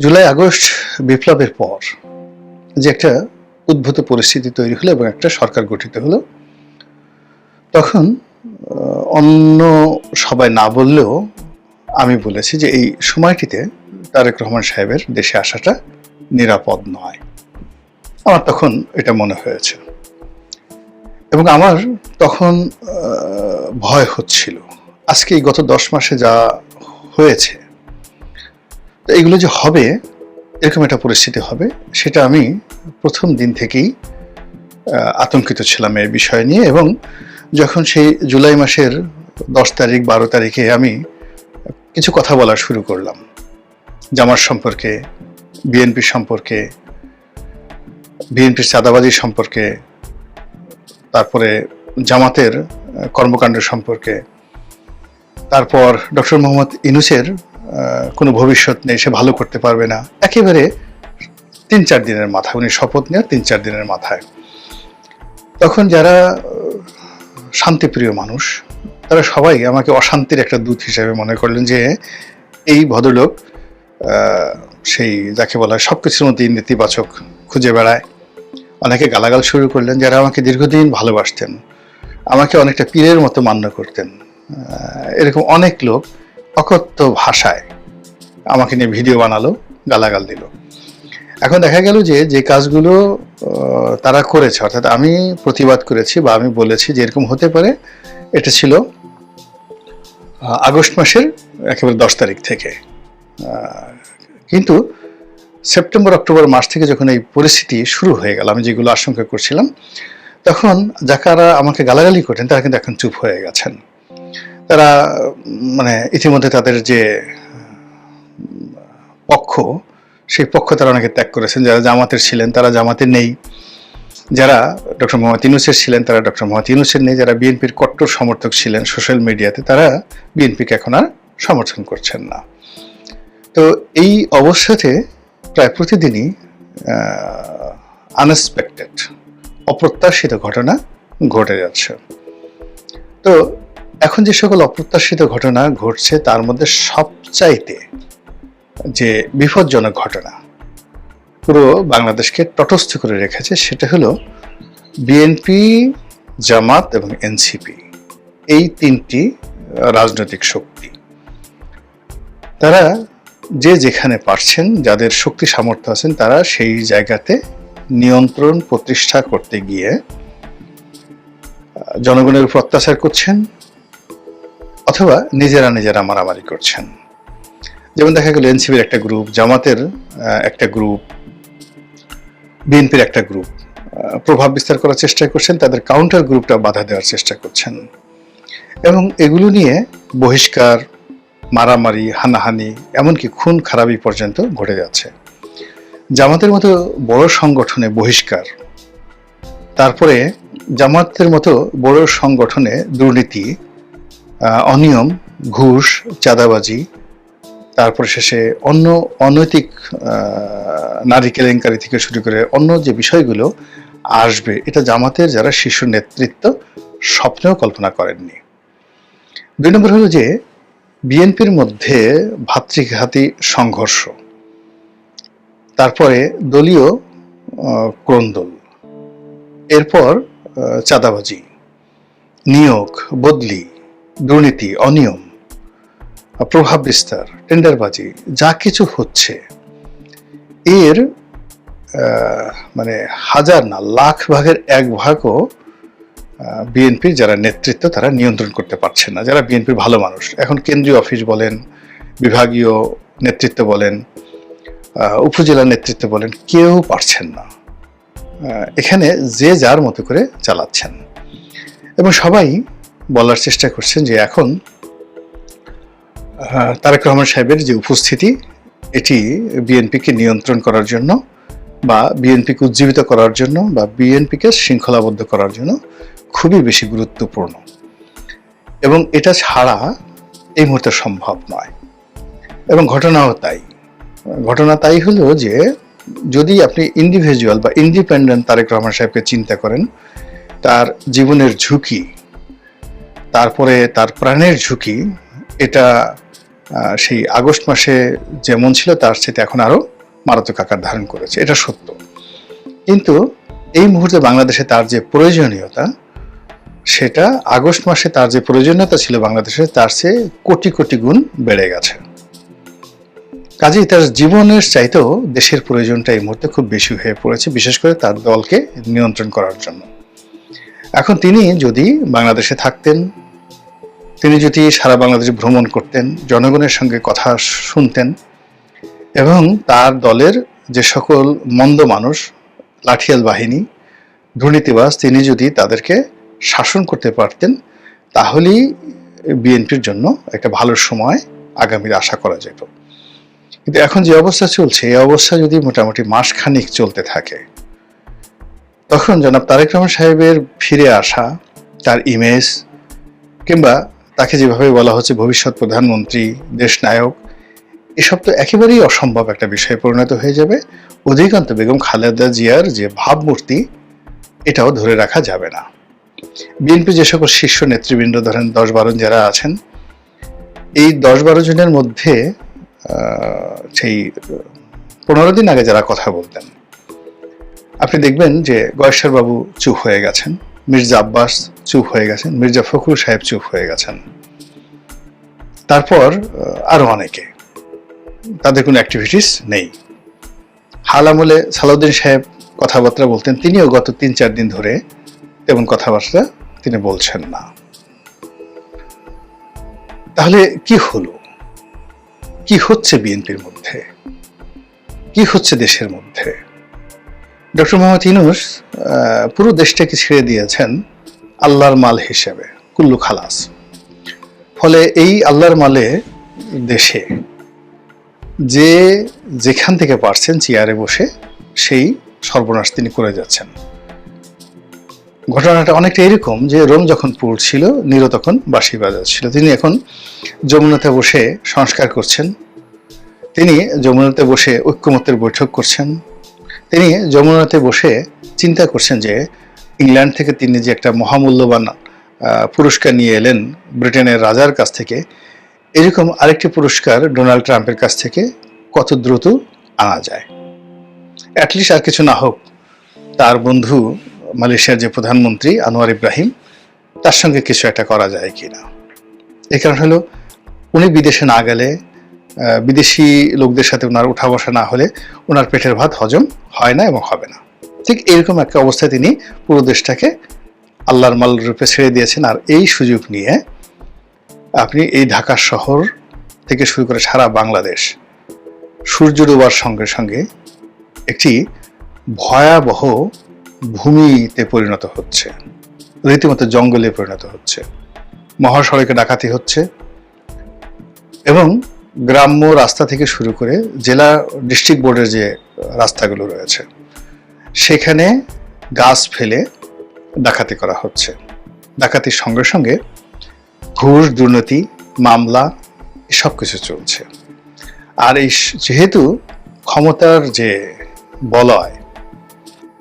July, August বিপ্লবের পর যে একটা উদ্ভূত পরিস্থিতি তৈরি হলো এবং একটা সরকার গঠিত হলো, তখন অন্য সবাই না বললেও আমি বলেছি যে এই সময়টিতে তারেক রহমান সাহেবের দেশে আসাটা নিরাপদ নয়। আমার তখন এটা মনে হয়েছে। এবং আমার তখন ভয় হচ্ছিল। আজকে গত দশ মাসে যা হয়েছে তো এগুলো যে হবে, এরকম একটা পরিস্থিতি হবে, সেটা আমি প্রথম দিন থেকেই আতঙ্কিত ছিলাম এই বিষয় নিয়ে এবং যখন সেই জুলাই মাসের দশ তারিখ, বারো তারিখে আমি কিছু কথা বলা শুরু করলাম। জামার সম্পর্কে, বিএনপি সম্পর্কে, বিএনপির চাঁদাবাজি সম্পর্কে, তারপরে জামাতের কর্মকাণ্ড সম্পর্কে, তারপর ডক্টর মোহাম্মদ ইনুসের কোনো ভবিষ্যৎ নেই, সে ভালো করতে পারবে না। একেবারে তিন চার দিনের মাথায়, উনি শপথ নেওয়ার তিন চার দিনের মাথায়। তখন যারা শান্তিপ্রিয় মানুষ, তারা সবাই আমাকে অশান্তির একটা দূত হিসেবে মনে করলেন যে, এই ভদ্রলোক সেই যাকে বলা হয় সব কিছুর মধ্যে নেতিবাচক খুঁজে বেড়ায়। অনেকে গালাগাল শুরু করলেন, যারা আমাকে দীর্ঘদিন ভালোবাসতেন, আমাকে অনেকটা পীরের মতো মান্য করতেন। এরকম অনেক লোক অকথ্য ভাষায় আমাকে নিয়ে ভিডিও বানালো, গালাগাল দিল। এখন দেখা গেল যে যে কাজগুলো তারা করেছে, অর্থাৎ আমি প্রতিবাদ করেছি বা আমি বলেছি যে এরকম হতে পারে, এটা ছিল আগস্ট মাসের একেবারে দশ তারিখ থেকে। কিন্তু সেপ্টেম্বর, অক্টোবর মাস থেকে যখন এই পরিস্থিতি শুরু হয়ে গেল, আমি যেগুলো আশঙ্কা করছিলাম, তখন যাকারা আমাকে গালাগালি করতেন, তারা কিন্তু এখন চুপ হয়ে গেছেন। তারা মানে ইতিমধ্যে তাদের যে, পক্ষ, সেই পক্ষ তারা অনেকে ত্যাগ করেছেন। যারা জামাতের ছিলেন, তারা জামাতে নেই। যারা ডক্টর মোহাম্মদ ইউনুসের ছিলেন, তারা ডক্টর মোহাম্মদ ইউনুসের নেই। যারা বিএনপির কট্টর সমর্থক ছিলেন সোশ্যাল মিডিয়াতে, তারা বিএনপিকে এখন আর সমর্থন করছেন না। তো এই অবস্থাতে প্রায় প্রতিদিনই আনএক্সপেক্টেড অপ্রত্যাশিত ঘটনা ঘটে যাচ্ছে। তো এখন যে সকল অপ্রত্যাশিত ঘটনা ঘটছে, তার মধ্যে সবচাইতে যে বিপজ্জনক ঘটনা পুরো বাংলাদেশকে তটস্থ করে রেখেছে, সেটা হলো বিএনপি জামাত এবং এনসিপি এই তিনটি রাজনৈতিক শক্তি। তারা যে যেখানে পারছেন, যাদের শক্তি সামর্থ্য আছেন, তারা সেই জায়গাতে নিয়ন্ত্রণ প্রতিষ্ঠা করতে গিয়ে জনগণের উপর অত্যাচার করছেন অথবা নিজেরা নিজেরা মারামারি করছেন। যেমন দেখা গেল এনসিপির একটা গ্রুপ জামাতের একটা গ্রুপ বিএনপির একটা গ্রুপ প্রভাব বিস্তার করার চেষ্টা করছেন, তাদের কাউন্টার গ্রুপটা বাধা দেওয়ার চেষ্টা করছেন। এবং এগুলো নিয়ে বহিষ্কার, মারামারি, হানাহানি, এমনকি খুন খারাপি পর্যন্ত ঘটে যাচ্ছে। জামাতের মতো বড় সংগঠনে বহিষ্কার, তারপরে জামাতের মতো বড় সংগঠনে দুর্নীতি অনিয়ম, ঘুষ, চাঁদাবাজি, তারপর শেষে অন্য অনৈতিক নারী কেলেঙ্কারি থেকে শুরু করে অন্য যে বিষয়গুলো আসবে, এটা জামাতের যারা শীর্ষ নেতৃত্ব স্বপ্নেও কল্পনা করেননি। দুই নম্বর হলো যে, বিএনপির মধ্যে ভাতৃঘাতী সংঘর্ষ, তারপরে দলীয় ক্রন্দল এরপর চাঁদাবাজি, নিয়োগ, বদলি দুর্নীতি, অনিয়ম, প্রভাব বিস্তার, টেন্ডারবাজি, যা কিছু হচ্ছে, এর মানে হাজার না, লাখ ভাগের এক ভাগও বিএনপির যারা নেতৃত্ব তারা নিয়ন্ত্রণ করতে পারছে না। যারা বিএনপির ভালো মানুষ, এখন কেন্দ্রীয় অফিস বলেন, বিভাগীয় নেতৃত্ব বলেন উপজেলা নেতৃত্ব বলেন, কেউ পারছেন না। এখানে যে যার মতো করে চালাচ্ছেন। এবং সবাই বলার চেষ্টা করছেন যে এখন তারেক রহমান সাহেবের যে উপস্থিতি, এটি বিএনপিকে নিয়ন্ত্রণ করার জন্য বা বিএনপিকে উজ্জীবিত করার জন্য বা বিএনপিকে শৃঙ্খলাবদ্ধ করার জন্য খুবই বেশি গুরুত্বপূর্ণ। এবং এটা ছাড়া এই মুহূর্তে সম্ভব নয়। এবং ঘটনাও তাই। ঘটনা তাই হলো যে, যদি আপনি ইন্ডিভিজুয়াল বা ইন্ডিপেন্ডেন্ট তারেক রহমান সাহেবকে চিন্তা করেন, তার জীবনের ঝুঁকি তারপরে তার প্রাণের ঝুঁকি, এটা সেই আগস্ট মাসে যেমন ছিল, তার সাথে এখন আরও মারাত্মক আকার ধারণ করেছে। এটা সত্য। কিন্তু এই মুহূর্তে বাংলাদেশে তার যে প্রয়োজনীয়তা, সেটা আগস্ট মাসে তার যে প্রয়োজনীয়তা ছিল বাংলাদেশে, তার চেয়ে কোটি কোটি গুণ বেড়ে গেছে। কাজেই তার জীবনের চাইতেও দেশের প্রয়োজনটা এই মুহূর্তে খুব বেশি হয়ে পড়েছে, বিশেষ করে তার দলকে নিয়ন্ত্রণ করার জন্য। এখন তিনি যদি বাংলাদেশে থাকতেন তিনি যদি সারা বাংলাদেশ ভ্রমণ করতেন, জনগণের সঙ্গে কথা শুনতেন এবং তার দলের যে সকল মন্দ মানুষ, লাঠিয়াল বাহিনী, দুর্নীতিবাজ, তিনি যদি তাদেরকে শাসন করতে পারতেন, তাহলেই বিএনপির জন্য একটা ভালো সময় আগামীর আশা করা যেত। কিন্তু এখন যে অবস্থা চলছে, এই অবস্থা যদি মোটামুটি মাস খানিক চলতে থাকে, তখন জনাব তারেক রহমান সাহেবের ফিরে আসা, তার ইমেজ কিংবা তাকে যেভাবে বলা হচ্ছে ভবিষ্যৎ প্রধানমন্ত্রী দেশ নায়ক এসব তো একেবারেই অসম্ভব একটা বিষয়ে পরিণত হয়ে যাবে। অধিকান্ত বেগম খালেদা জিয়ার যে ভাবমূর্তি, এটাও ধরে রাখা যাবে না। বিএনপি যে সকল শীর্ষ নেতৃবৃন্দ, ধরেন দশ বারো যারা আছেন, এই দশ বারো জনের মধ্যে সেই পনেরো দিন আগে যারা কথা বলতেন, আপনি দেখবেন যে গয়েশ্বর বাবু চুপ হয়ে গেছেন, মির্জা আব্বাস চুপ হয়ে গেছেন, মির্জা ফখরুল সাহেব চুপ হয়ে গেছেন। তারপর আরও অনেকে। তাদের কোনো অ্যাক্টিভিটিস নেই। হাল আমলে সালাউদ্দিন সাহেব কথাবার্তা বলতেন, তিনিও গত তিন চার দিন ধরে তেমন কথাবার্তা তিনি বলছেন না। তাহলে কি হলো? কি হচ্ছে বিএনপির মধ্যে? কি হচ্ছে দেশের মধ্যে? ডক্টর মোহাম্মদ ইনুস পুরো দেশটাকে ছেড়ে দিয়েছেন। আল্লাহর মাল হিসেবে, কুল্লু খালাস। ফলে এই আল্লাহর মালে দেশে যে যেখান থেকে পারছেন চেয়ারে বসে সেই সর্বনাশ তিনি করে যাচ্ছেন। ঘটনাটা অনেকটা এরকম যে রোম যখন পড়ছিল, নীর তখন বাঁশি বাজাচ্ছিল। তিনি এখন যমুনাতে বসে সংস্কার করছেন। তিনি যমুনাতে বসে ঐক্যমত্যের বৈঠক করছেন। তিনি যমুনাতে বসে চিন্তা করছেন যে ইংল্যান্ড থেকে তিনি যে একটা মহামূল্যবান পুরস্কার নিয়ে এলেন ব্রিটেনের রাজার কাছ থেকে, এরকম আরেকটি পুরস্কার ডোনাল্ড ট্রাম্পের কাছ থেকে কত দ্রুত আনা যায়। অ্যাটলিস্ট আর কিছু না হোক, তার বন্ধু মালয়েশিয়ার যে প্রধানমন্ত্রী আনোয়ার ইব্রাহিম, তার সঙ্গে কিছু একটা করা যায় কিনা এই কারণ হলো, উনি বিদেশে না গেলে বিদেশি লোকদের সাথে ওনার উঠা বসা না হলে, ওনার পেটের ভাত হজম হয় না এবং হবে না। ঠিক এরকম একটা অবস্থায় তিনি পুরো দেশটাকে আল্লাহর মাল রূপে ছেড়ে দিয়েছেন। আর এই সুযোগ নিয়ে আপনি এই ঢাকা শহর থেকে শুরু করে সারা বাংলাদেশ সূর্য ডোবার সঙ্গে সঙ্গে একটি ভয়াবহ ভূমিতে পরিণত হচ্ছে। রীতিমতো জঙ্গলে পরিণত হচ্ছে। মহাসড়কে ডাকাতি হচ্ছে এবং গ্রাম্য রাস্তা থেকে শুরু করে জেলা ডিস্ট্রিক্ট বোর্ডের যে রাস্তাগুলো রয়েছে। সেখানে গাছ ফেলে ডাকাতি করা হচ্ছে। ডাকাতির সঙ্গে সঙ্গে ঘুষ, দুর্নীতি, মামলা সব কিছু চলছে। আর এই যেহেতু ক্ষমতার যে বলয়